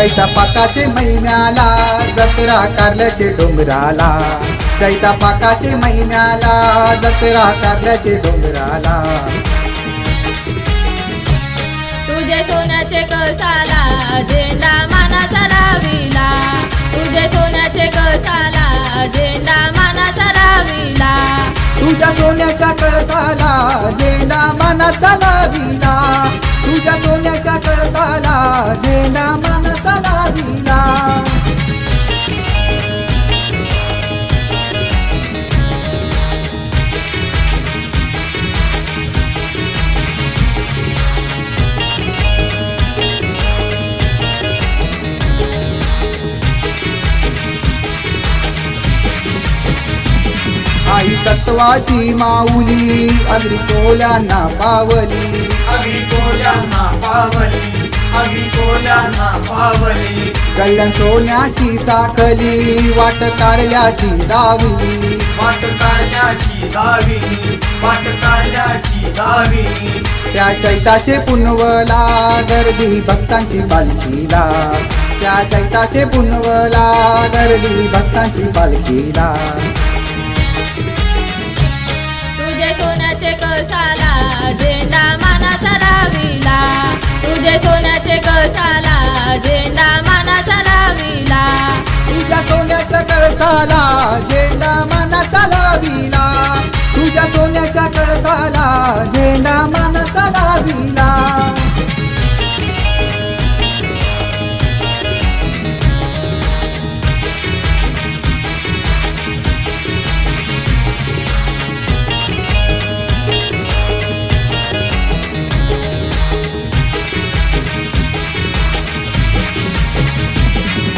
चैता पाकाचे महिन्याला जत्रा कारल्याचे डोंगराला. चैता पाकाचे महिन्याला जत्रा कारल्याचे डोंगराला. तुझे सोन्याचे कसाला झेंडा मानाचा राविला तुझे सोन्याचे कसाला झेंडा मानाचा राविला तुझ्या सोन्याच्या कळसाला झेंडा मानाचा लाविला तुझ्या सोन्याच्या कळसाला झेंडा सत्वाची माऊली अग्री कोल्यांना पावली. अभी कोल्यांना पावली कोल्यांना पावली. कल्याण सोन्याची साखली वाट कारल्याची दावली. वाट काढण्याची दाविनी वाट काढण्याची दाविनी त्या चैताचे पुनवला गर्दी भक्तांची पालखीला त्या चैताचे पुनवला गर्दी भक्तांची पालखीला तुझे सोन्याचे कसाला झेंडा मानाचा लाविला तुझ्या सोन्याच्या कळसाला झेंडा मानाचा लाविला तुझ्या सोन्याच्या कळसाला झेंडा माना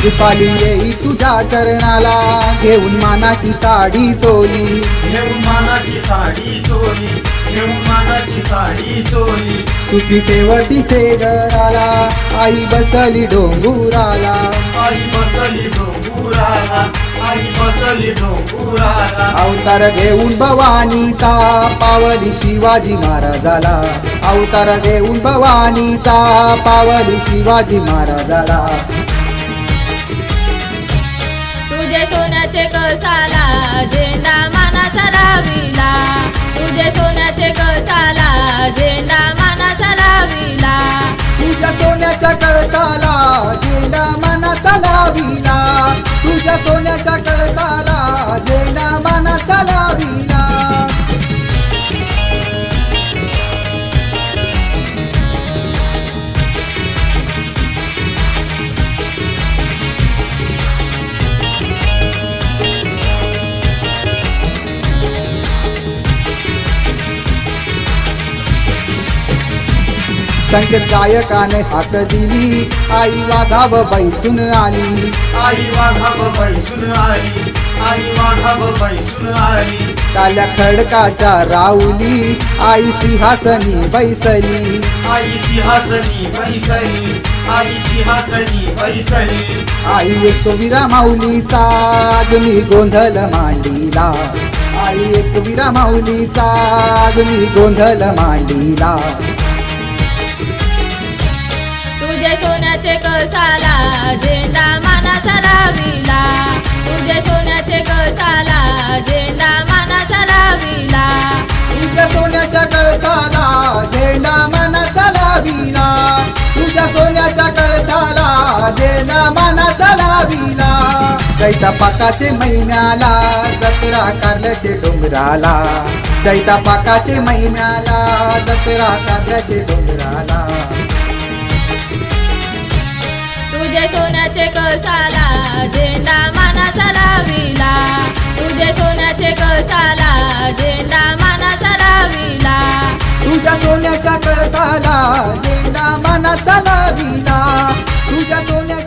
रुपाली येई तुझ्या चरणाला. घेऊन मानाची साडी चोली. घेऊन मानाची साडी चोरी घेऊन मानाची साडी चोरी सुखी ठेवतीचे घराला आई बसली डोंगुराला. आई बसली डोंगुराला. आई बसली डोंगुराला. अवतार घेऊन भवानीचा. पावली शिवाजी महाराजाला. अवतार घेऊन भवानीचा. पावली शिवाजी महाराजाला. सोन्याचे कसाला झेंडा मानाचा राविला तुझे सोन्याचे कसाला झेंडा मानाचा राविला तुझ्या सोन्याच्या कळसाला झेंडा मानाचा लाविला तुझ्या सोन्याच्या कळसाला झेंडा संकेत गायकाने हाक दिली. आई वाघाव बैसून आली. आई वाघाब बैसून आली. आई वाघाब बैसून आली. काल्या खडकाच्या राऊली आई सिंहासनी बैसली. आई सिंहासनी बैसली. आई सिंहासनी बैसली. आई एकविरा माऊलीचा. आज मी गोंधळ मांडीला. आई एकविरा माऊलीचा. आज मी गोंधळ मांडीला. सोन्याचे कसाला झेंडा मानाचा राविला तुझे सोन्याचे कसाला झेंडा मानाचा राविला तुझ्या सोन्याच्या कळसाला झेंडा मानाचा लाविला तुझ्या सोन्याच्या कळसाला झेंडा मानाचा लाविला चैता पाकाचे महिन्याला जत्रा कारल्याचे डोंगराला. चैता पाकाचे महिन्याला जत्रा कारल्याचे डोंगराला. कसाला? झेंडा मानाचा राविला तुझ्या सोन्याचे कसाला? झेंडा मानाचा राविला तुझ्या सोन्याच्या कळसाला झेंडा मानाचा लाविला. तुझ्या सोन्या